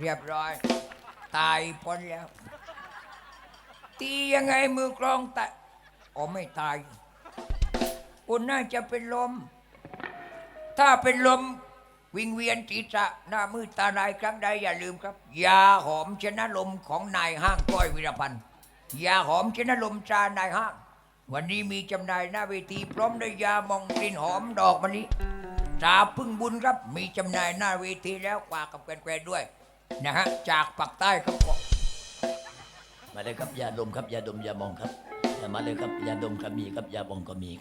เรียบร้อย ตายพ้นแล้ว ตียังไงมือกลองตายอ๋อไม่ตายคุณน่าจะเป็นลม ถ้าเป็นลมวิงเวียนศีรษะหน้ามืดตาลายครั้งใดอย่าลืมครับ ยาหอมชนะลมของนายห้างก้อยวิรพันธ์ยาหอมชนะลมจานายห้าง วันนี้มีจำหน่ายหน้าเวทีพร้อมด้วยยามองกลิ่นหอมดอกมะลิตาพึ่งบุญครับ มีจำหน่ายหน้าเวทีแล้วฝากับแฟนๆด้วย นะฮะจากปากใต้ครับผมมาเลยครับยาดมครับยาดมยามองครับอย่ามาเลยครับยาดมก็มีครับยามองก็มี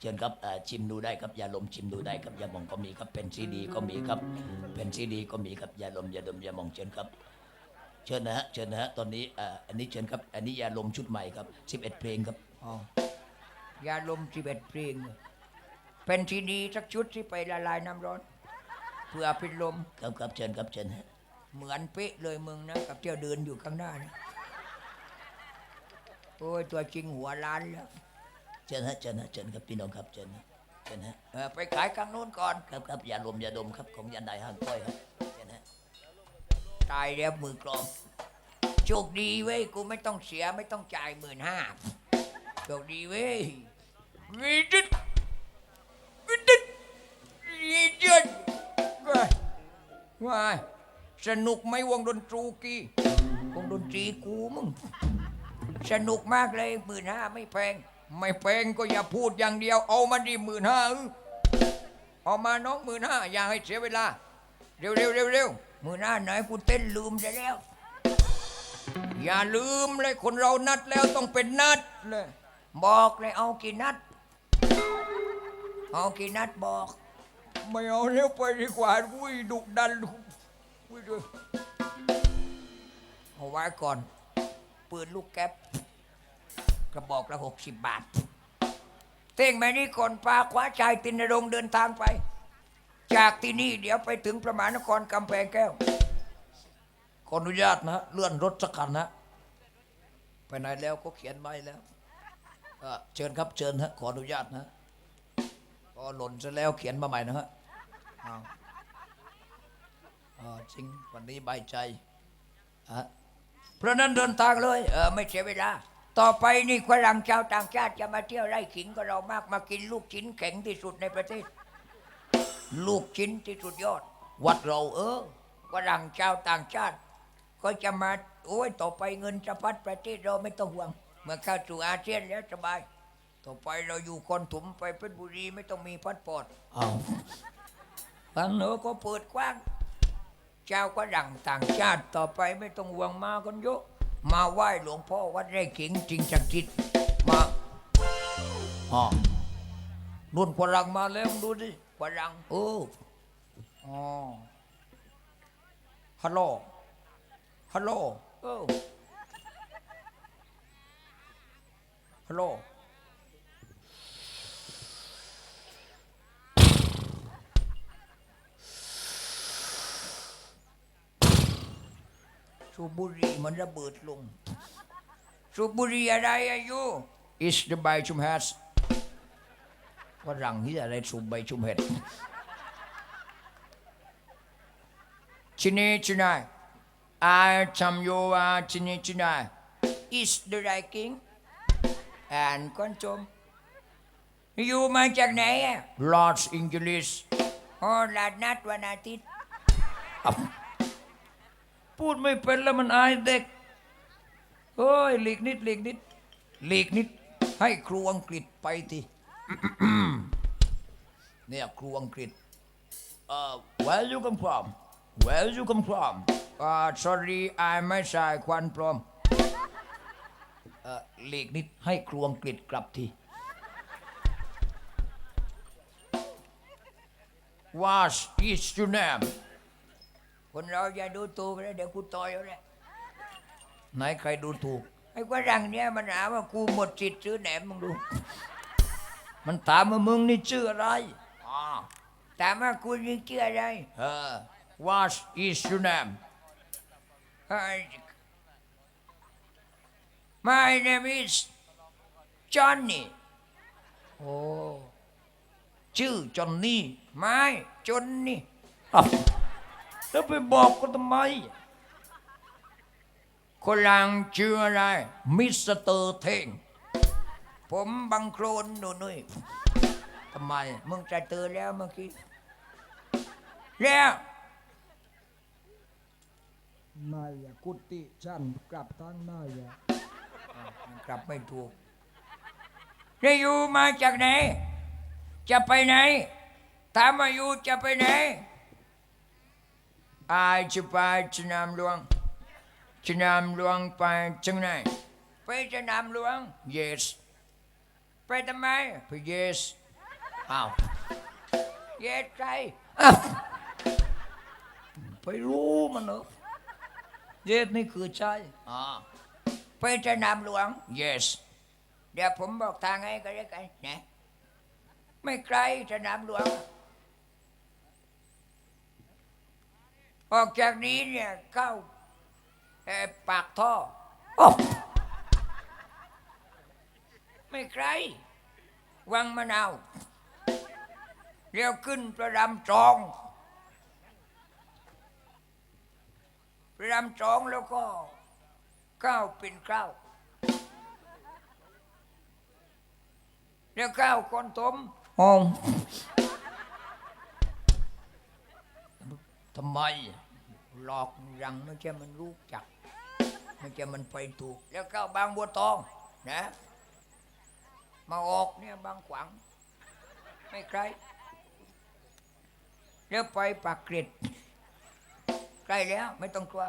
เชิญครับเอ่อชิมดูได้ครับยาลมชิมดูได้ครับยามองก็มีครับเป็นซีดีก็มีครับเป็นซีดีก็มีครับยาลมยาดมยามองเชิญครับเชิญนะฮะเชิญนะฮะตอนนี้เอ่ออันนี้เชิญครับ อันนี้ยาลมชุดใหม่ครับ 11 เพลงครับอ๋อยาลมสิบเอ็ดเพลง เป็นทีดีสักชุดที่ไปละลายน้ำร้อนเพื่อเป็นลมครับครับเชิญครับเชิญฮะ เหมือนเป๊ะเลยมึงนะกับเที่ยวเดินอยู่ข้างหน้านี่โอ้ยตัวจริงหัวล้านแล้วเชิญฮะเชิญฮะเชิญครับพี่น้องครับเชิญฮะเชิญฮะเออไปขายข้างนู้นก่อนครับครับยาลมยาดมครับของยันไดห้างก้อยครับเชิญฮะตายแล้วมือกลองโชคดีเว้ยกูไม่ต้องเสียไม่ต้องจ่ายหมื่นห้าโชคดีเว้ยวีดิดวีดิดวีดิดว้ายว้าย สนุกไหมวงดนตรีกี้วงดนตรีกูมึง สนุกมากเลยหมื่นห้าไม่แพง ไม่แพงก็อย่าพูดอย่างเดียว เอามาดิหมื่นห้าเอามาน้องหมื่นห้าอย่าให้เสียเวลา เร็วเร็วเร็วเร็วหมือหน้าไหนกูเต้นลืมไปแล้ว อย่าลืมเลยคนเรานัดแล้วต้องเป็นนัดเลย บอกเลยเอากี่นัด เอากี่นัดบอก ไม่เอาเร็วไปดีกว่าวุ้ยดุดัน วุ้ยด้วยเอาไว้ก่อน ปืนลูกแก๊ปกระบอกละหกสิบบาท เต้งแม่นี่ก่อนปลาคว้าชายตินรงเดินทางไป จากที่นี่เดี๋ยวไปถึงประมาณนครกำแพงแก้ว ขออนุญาตนะเลื่อนรถสักคันนะ ไปไหนแล้วก็เขียนไว้แล้วเอ่อเชิญครับเชิญฮะขออนุญาตนะพอหล่นซะแล้วเขียนมาใหม่นะฮะ อ้าวอ๋อจริงวันนี้ใบายใจอะเพราะนั้นเดินทางเลยเออไม่เสียเวลา ต่อไปนี่ฝรั่งชาวต่างชาติจะมาเที่ยวไร่ขิงกับเรามากมากินลูกชิ้นแข็งที่สุดในประเทศ ลูกชิ้นที่สุดยอด วัดเราเออฝรั่งชาวต่างชาติ ก็จะมาโอ้ยต่อไปเงินสะพัดประเทศเราไม่ต้องห่วง เมื่อเข้าสู่อาเซียนแล้วสบาย ต่อไปเราอยู่คนถุมไปเพชรบุรีไม่ต้องมีพาสปอร์ตอ้าวทางเหนือก็เปิดกว้าง เจ้าก็ดังต่างชาติต่อไปไม่ต้องห่วงมากันเยอะมาไหว้หลวงพ่อวัดไร่ขิงจริงจักจิตมาอ๋อนุ่นฝรั่งมาแล้วมึงดูสิฝรั่งเอออ๋อฮัลโหลฮัลโหลเออฮัลโหล สูบบุหรี่มันระเบิดลง สูบบุหรี่อะไรอายุ is the by ชุมแฮสฝรั่งที่อะไรสูบใบชุมเห็ดชินีชินายอาทำโยวาชินีชินาย is the right king อ่านก้อนชมอยู่มาจากไหนอะ Los Angeles โอ๋อลาดนัดวันอาทิตย์ พูดไม่เป็นแล้วมันอายเด็กเฮ้ยหลีกนิดหลีกนิดหลีกนิด ให้ครูอังกฤษไปทีเนี่ยครูอังกฤษเอ่อ where you come from where you come from อ่า sorry I ไม่ใช่ควันปลอมเอ่อหลีกนิดให้ครูอังกฤษกลับที What is your name คนเราอย่าดูถูกนะเดี๋ยวกูต่อยเอาแหละไหนใครดูถูกไอ้ฝรั่งเนี่ยมันหาว่ากูหมดสิทธิ์ซื้อแหนมมึงดู มันถามว่ามึงนี่ชื่ออะไรอ๋อถามว่าคุณนี่ชื่ออะไรเออ What is your name Hi. My name is Johnny โอ้ชื่อจอนนี่ไม่จนนี่อ้าว แล้วไปบอกก็ทำไม คนหลังชื่ออะไร มิสเตอร์เท่งผมบังโครนหนูนุ้ยทำไม มึงจะเตือนแล้วเมื่อกี้ แล้วนายอะกุฏิฉันกลับทางนายอะมันกลับไม่ถูกจะอยู่มาจากไหน จะไปไหน ถามมาอยู่จะไปไหน อายจะไปสนามหลวงสนามหลวงไปจังไหนไปสนามหลวง yes ไปทำไมไป yes อ้าว yes ใครอ้าวไปรู้มันเหรอ yes นี่คือใช่อ่าไปสนามหลวง yes เดี๋ยวผมบอกทางให้ก็ได้กันนะไม่ไกลสนามหลวง ออกจากนี้เนี่ยเข้าเอ่อปากท่อโอ้ไม่ไกล วังมะนาวเรียวขึ้นประดำจองประดำจองแล้วก็ข้าวเป็นข้าวแล้วข้าวคนต้มหอมทำไม หลอกยังไม่ใช่มันรู้จัก ไม่ใช่มันไปถูก แล้วข้าวบางบัวตองนะมาออกเนี่ยบางขวางไม่ใครแล้วไปปากเกร็ดใกล้แล้วไม่ต้องกลัว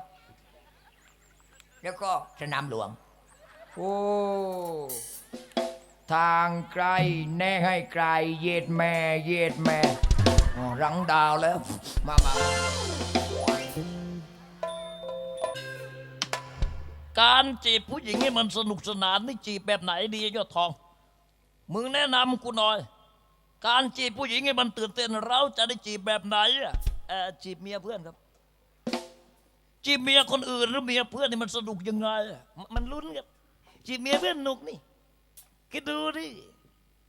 แล้วก็สนามหลวง โอ้ทางไกลแน่ให้ไกล เย็ดแม่ เย็ดแม่ รังดาวแล้ว มามา การจีบผู้หญิงให้มันสนุกสนานนี่จีบแบบไหนดียอดทอง มึงแนะนำกูหน่อย การจีบผู้หญิงให้มันตื่นเต้นเราจะได้จีบแบบไหนอะเออจีบเมียเพื่อนครับ จีบเมียคนอื่นหรือเมียเพื่อนนี่มันสนุกยังไงอะมมันลุ้นครับจีบเมียเพื่อนหนุกนี่คิดดูดิ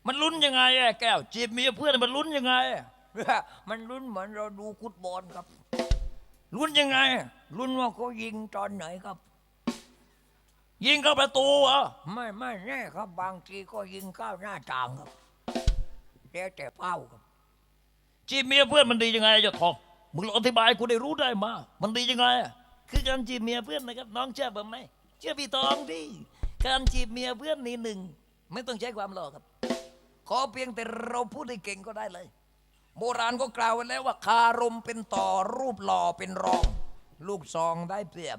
มันลุ้นยังไงอะแก้ว จีบเมียเพื่อนมันลุ้นยังไงอะ มันลุ้นเหมือนเราดูฟุตบอลครับ ลุ้นยังไง ลุ้นว่าเขายิงตอนไหนครับ ยิงเข้าประตูเหรอะไม่ไม่แน่ครับบางทีก็ยิงเข้าหน้าต่างครับแล้วแต่เป้าครับจีบเมียเพื่อนมันดียังไงยอดทองมึงลองอธิบายให้กูได้รู้ได้มา มันดียังไงอะคือการจีบเมียเพื่อนนะครับน้องเชื่อผมไหมเชื่อพี่ตองดิการจีบเมียเพื่อนนี่หนึ่งไม่ต้องใช้ความหล่อครับ ขอเพียงแต่เราพูดให้เก่งก็ได้เลย โบราณก็กล่าวไว้แล้วว่าคารมเป็นต่อรูปหล่อเป็นรอง ลูกซองได้เปรียบ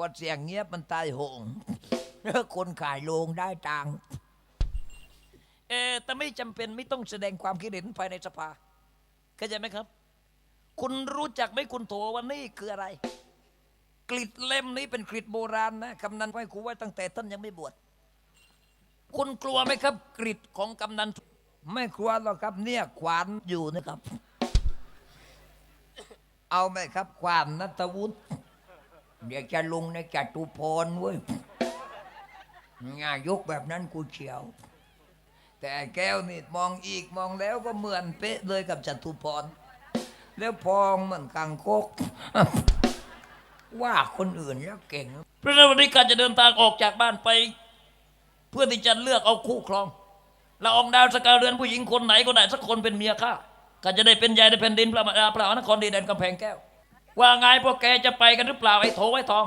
พอเสียงเงียบมันตายโหงคนขายโลงได้ตังค์เออแต่ไม่จำเป็นไม่ต้องแสดงความคิดเห็นภายในสภาเข้าใจไหมครับ คุณรู้จักไหมคุณโถวันนี้คืออะไรกลิดเล่มนี้เป็นกลิดโบราณนะกำนันไว้ครูไว้ตั้งแต่ท่านยังไม่บวชคุณกลัวไหมครับ กริดของกำนันไม่กลัวหรอกครับ เนี่ยขวานอยู่นะครับ เอาไหมครับขวานนัทวุฒิ เดี๋ยวจะลงในจัตุพรเว้ยงายกแบบนั้นกูเฉียว แต่แก้วนี่มองอีกมองแล้วก็เหมือนเป๊ะเลยกับจัตุพร แล้วพองเหมือนกังคก ว่าคนอื่นแล้วเก่ง เพราะฉะนั้นวันนี้การจะเดินทางออกจากบ้านไป เพื่อที่จะเลือกเอาคู่ครองเราอองดาวสกาเรือนผู้หญิงคนไหนก็ได้สักคนเป็นเมียข้าก็จะได้เป็นใหญ่ในแผ่นดินพระมหาพระมหานครดีแดนกำแพงแก้ว ว่าไงพวกแกจะไปกันหรือเปล่าไอ้โถไอ้ทอง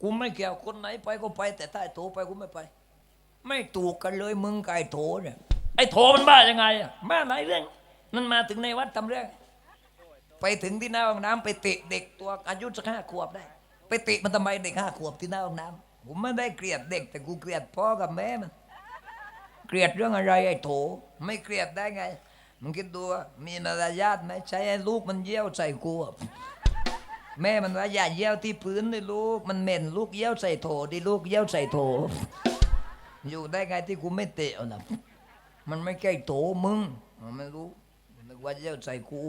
กูไม่เกี่ยวคนไหนไปก็ไป แต่ถ้าไอ้โถไปกูไม่ไป ไม่ถูกกันเลยมึงกับไอ้โถเนี่ยไอ้โถมันบ้ายังไงอะบ้าหลายเรื่องนั่นมาถึงในวัดทำเรื่อง ไปถึงที่หน้าห้องน้ำไปเตะเด็กตัวอายุสักห้าขวบได้ ไปเตะมันทำไมเด็กห้าขวบที่หน้าห้องน้ำผมไม่ได้เกลียดเด็ก แต่กูเกลียดพ่อกับแม่มัน เกลียดเรื่องอะไรไอ้โถ ไม่เกลียดได้ไงมึงคิดดูมีมารยาทไหมใช้ให้ลูกมันเยี่ยวใส่กูอะ แม่มันว่าอย่าเยี่ยวที่พื้นเลยลูก มันเหม็นลูกเยี่ยวใส่โถดิลูกเยี่ยวใส่โถ อยู่ได้ไงที่กูไม่เตะเอานะมันไม่ใช่โถมึง มันไม่รู้นึกว่าเยี่ยวใส่กู